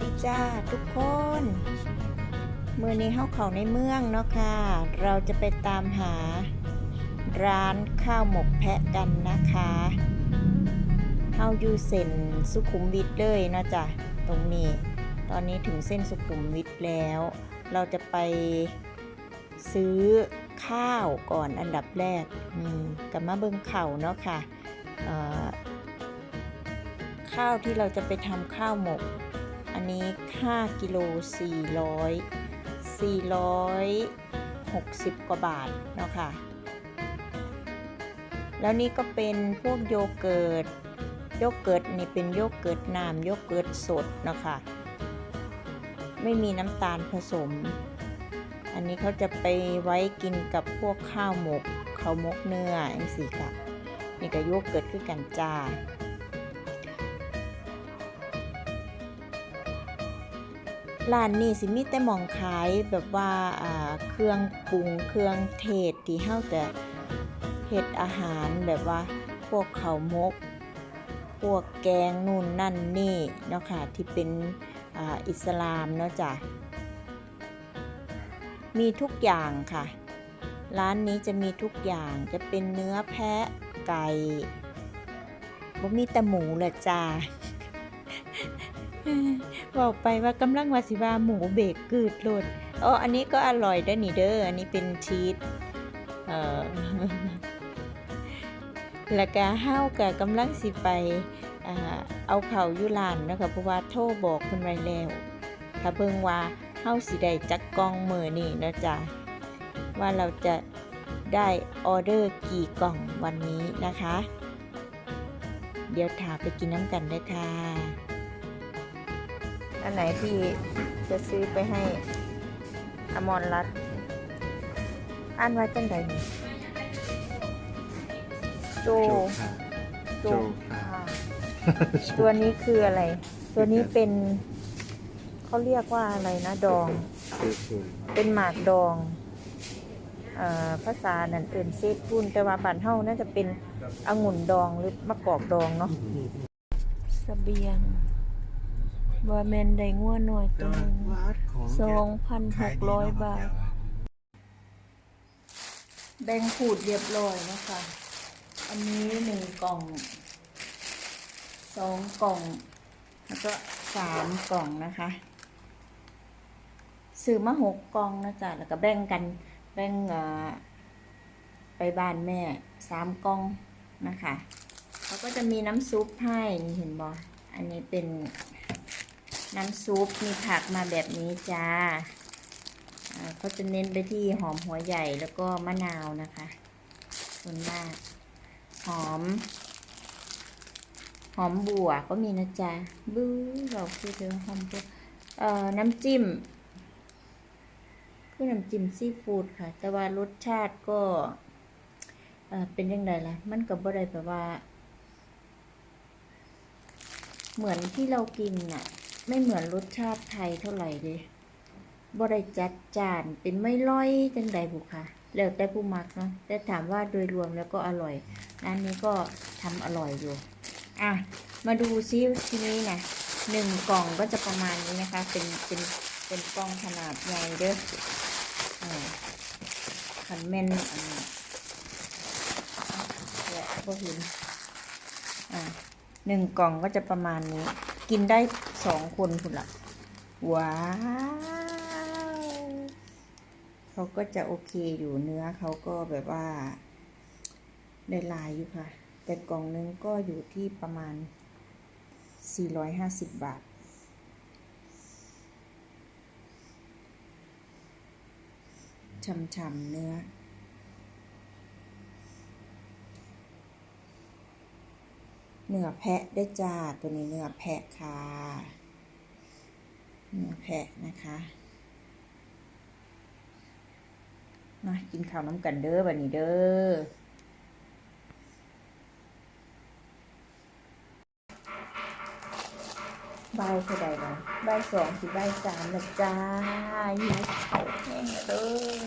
ดีจ้าทุกคน มือนี้เข้าเขาในเมืองเนาะค่ะ เราจะไปตามหาร้านข้าวหมกแพะกันนะคะเข้าอยู่เส้นสุขุมวิทเลยเนาะจ้ะตรงนี้ ตอนนี้ถึงเส้นสุขุมวิทแล้ว เราจะไปซื้อข้าวก่อนอันดับแรกอืมกับมาเบิงเข่าเนาะค่ะเอ่อข้าวที่เราจะไปทำข้าวหมก อันนี้ 5กิโล400 460 กว่าบาทเนาะค่ะ แล้วนี่ก็เป็นพวกโยเกิร์ต โยเกิร์ตนี่เป็นโยเกิร์ตน้ำโยเกิร์ตสดเนาะคะไม่มีน้ำตาลผสม อันนี้เขาจะไปไว้กินกับพวกข้าวหมกข้าวหมกเนื้ออันสีกับนี่ก็โยเกิร์ตคือกันจ้า ร้านนี้สิมีแต่หมองขายแบบว่าเครื่องปรุงเครื่องเทศที่เฮาแต่เฮ็ดอาหารแบบว่าพวกข้าวมก พวกแกงนู่นนั่นนี่เนาะค่ะที่เป็นออิสลามเนาะจ้ะมีทุกอย่างค่ะ ร้านนี้จะมีทุกอย่างจะเป็นเนื้อแพะไก่บ่มีแต่หมูแหละจ้า บอกไปว่ากำลังว่าสิว่าหมูเบกกืดโลดอ๋ออันนี้ก็อร่อยด้อนี่เด้ออันนี้เป็นชีสเอ่อแล้วก็เฮาก็กำลังสิไปเอาเขายู่ร้านนะคะเพราะว่าโทรบอกเพิ่นไว้แล้วถ้าเบิ่งว่าเฮาสิได้จักกองมือนี้นะจ๊ะว่าเราจะได้ออเดอร์กี่กล่องวันนี้นะคะ เดี๋ยวถาไปกินน้ำกันได้ค่ะ อันไหนที่จะซื้อไปให้อมรรัตน์อ่านว่าจังไดนี่โจโจค่ะโจโจค่ะตัวนี้คืออะไร ตัวนี้เป็นเขาเรียกว่าอะไรนะดองคือคือเป็นหมากดองเอ่อภาษานั่นเอื่นเซตพุ่นแต่ว่าบ้านเฮาน่าจะเป็นองุ่นดองหรือมะกอกดองเนาะเสบียง บาแมนได้งัวหน่อยตัวหนึงวัดของสองพันหกร้อยบาท แบ่งขูดเรียบร้อยนะคะ อันนี้หนึ่งกล่องสองกล่อง แล้วก็สามกล่องนะคะซื้อมาหกกล่องนะจ๊ะแล้วก็แบ่งกันแบ่งไปบ้านแม่สามกล่องนะคะแล้วก็จะมีน้ำซุปให้นี่เห็นบออันนี้เป็น น้ำซุปมีผักมาแบบนี้จ้าอ่าก็จะเน้นไปที่หอมหัวใหญ่แล้วก็มะนาวนะคะส่วนมาก หอม หอมบัวก็มีนะจ๊ะบื้อเราคือเจอหอมบัวเอ่อน้ำจิ้มคือน้ำจิ้มซีฟู้ดค่ะ แต่ว่ารสชาติก็เอ่อเป็นยังไงล่ะ มันก็บ่ได้แบบว่า เหมือนที่เรากินน่ะ ไม่เหมือนรสชาติไทยเท่าไหร่เลยบริจัดจานเป็นไม่ร้อยจังใดบุค่ะ แล้วแต่ผู้มักเนาะแต่ถามว่าโดยรวมแล้วก็อร่อยร้านนี้ก็ทำอร่อยอยู่ อะ มาดูซิทีนี้นะหนึ่งกล่องก็จะประมาณนี้นะคะ เป็นเป็นเป็นกล่องขนาดใหญ่เด้อขันแมนอันนี้แหละพวกหินอ่าหนึ่งกล่องก็จะประมาณนี้ กินได้สองคนคุณละว้าวเขาก็จะโอเคอยู่เนื้อเขาก็แบบว่า ได้ลายอยู่ค่ะ แต่กล่องนึงก็อยู่ที่ประมาณ 450 บาทช่ำๆเนื้อ เนื้อแพะได้จ้าตัวนี้เนื้อแพะค่ะ เนื้อแพะนะคะมากินข้าวน้ำกันเด้อบันนี้เด้อใบเท่าใดแล้วบ่ายสองสิบ่ายสามแล้วจ้าหิวเขาแห้งแล้วเด้อ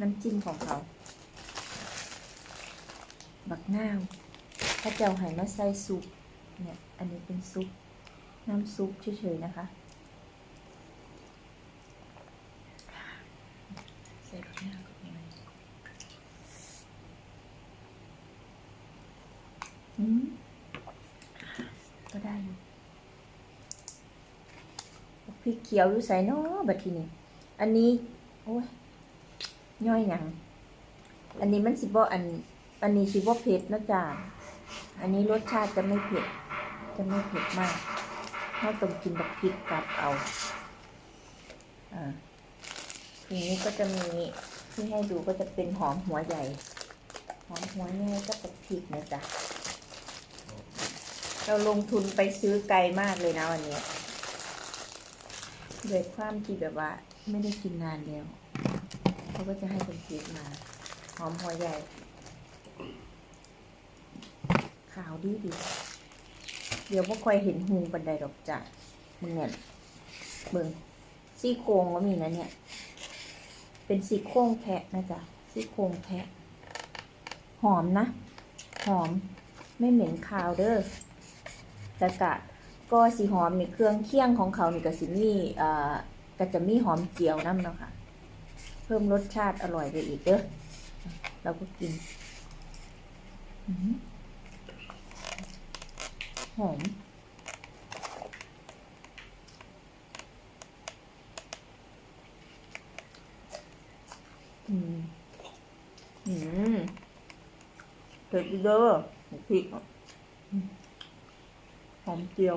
น้ำจิ้มของเขา บักนาว ถ้าเจ้าให้มาใส่ซุปเนี่ย อันนี้เป็นซุป น้ำซุปเฉยๆนะคะ ใส่รสหน้าก็ไงอืมก็ได้อยู่พริกเขียวอยู่ใส่เนาะบัดทีนี้ อันนี้ โอ้ยย่อยหยังอันนี้มันสิบ่อัน อันนี้สิบ่เผ็ดนะจ๊ะ อันนี้รสชาติจะไม่เผ็ด จะไม่เผ็ดมากเราต้องกินแบบพริกกับเอาอ่าทีนี้ก็จะมีที่ให้ดูก็จะเป็นหอมหัวใหญ่ หอมหัวใหญ่ก็กับพริกนะจ๊ะเราลงทุนไปซื้อไกลมากเลยนะวันนี้ด้วยความที่แบบว่า ไม่ได้กินนานแล้วเขาก็จะให้เป็นพริกมา หอมหัวใหญ่าวดีดี เดี๋ยวพวกคอยเห็นหูบันไดดอกจ้ะมึงเนี่ยมึงซี่โครงก็มีนะเนี่ย เป็นซี่โครงแพะนะจ๊ะซี่โครงแพะ หอมนะ หอมไม่เหม็นคาวเด้อแต่กะก็สีหอมนี่เครื่องเคี่ยงของเขานี่ก็สิมีเอ่อก็จะมีหอมเจียวน้ำเนาะค่ะ เพิ่มรสชาติอร่อยไปอีกเด้อเราก็กิน อื้อ หอมอืมอืมเผ็ดเด้อพริกอะหอมเจียว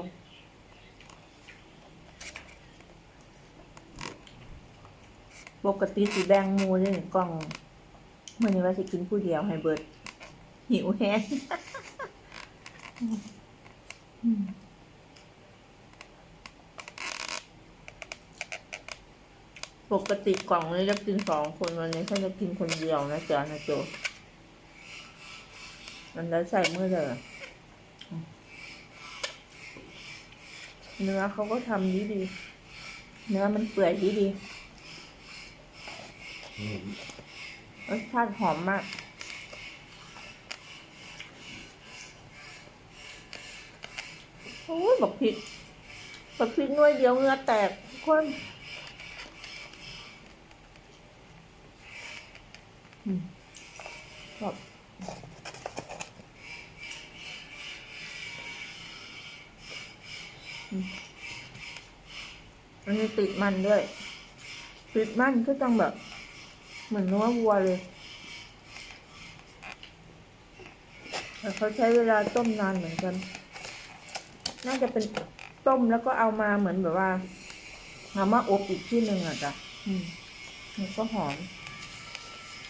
ปกติสีแบงมูเลยกล่องเมื่อนี้ว่าสิกินผู้เดียวให้เบิดหิวแฮง ปกติกล่องนี้จะกินสองคนวันนี้เขาจะกินคนเดียวนะจ๊ะนะโจมันได้ใส่เมื่อเลยอืมเนื้อเขาก็ทำดีดีๆเนื้อมันเปื่อยดีดีๆรสชาติหอมมาก อ้ยบอกผิดบอกผิดหน่วยเดียวเงือแตกทุกคนแบบอันนี้ติดมันด้วย ติดมันก็ต้องแบบ เหมือนเนื้อวัวเลยแต่เขาใช้เวลาต้มนานเหมือนกัน น่าจะเป็นต้มแล้วก็เอามาเหมือนแบบว่าเอามาอบอีกที่หนึ่งอะจ้ะอืมมันก็หอม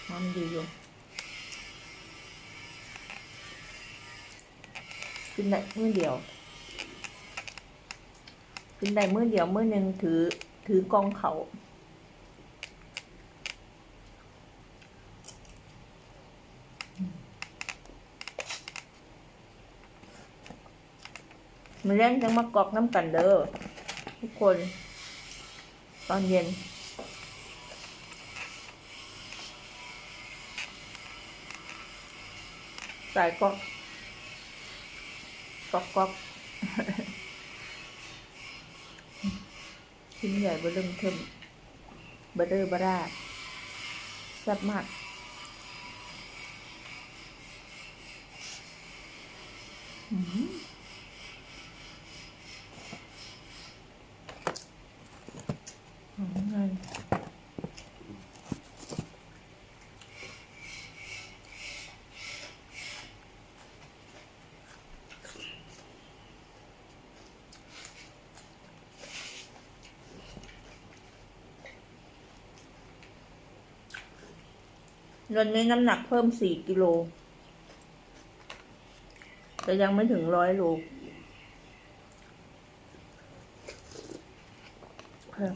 หอมดีอยู่กินได้มื้อเดียวกินได้มื้อเดียวมื้อหนึ่งถือถือกองเขา มันเล่นจังมากอกน้ำกันเด้อทุกคน ตอนเย็นใส่ก๊อกกอกกอกชิ้นใหญ่เบอร์เริ่มเทิมเบอร์เดอร์บาราแซ่บมากอืม วันนี้น้ำหนักเพิ่มสี่กิโล แต่ยังไม่ถึงร้อยโลเพิ่ม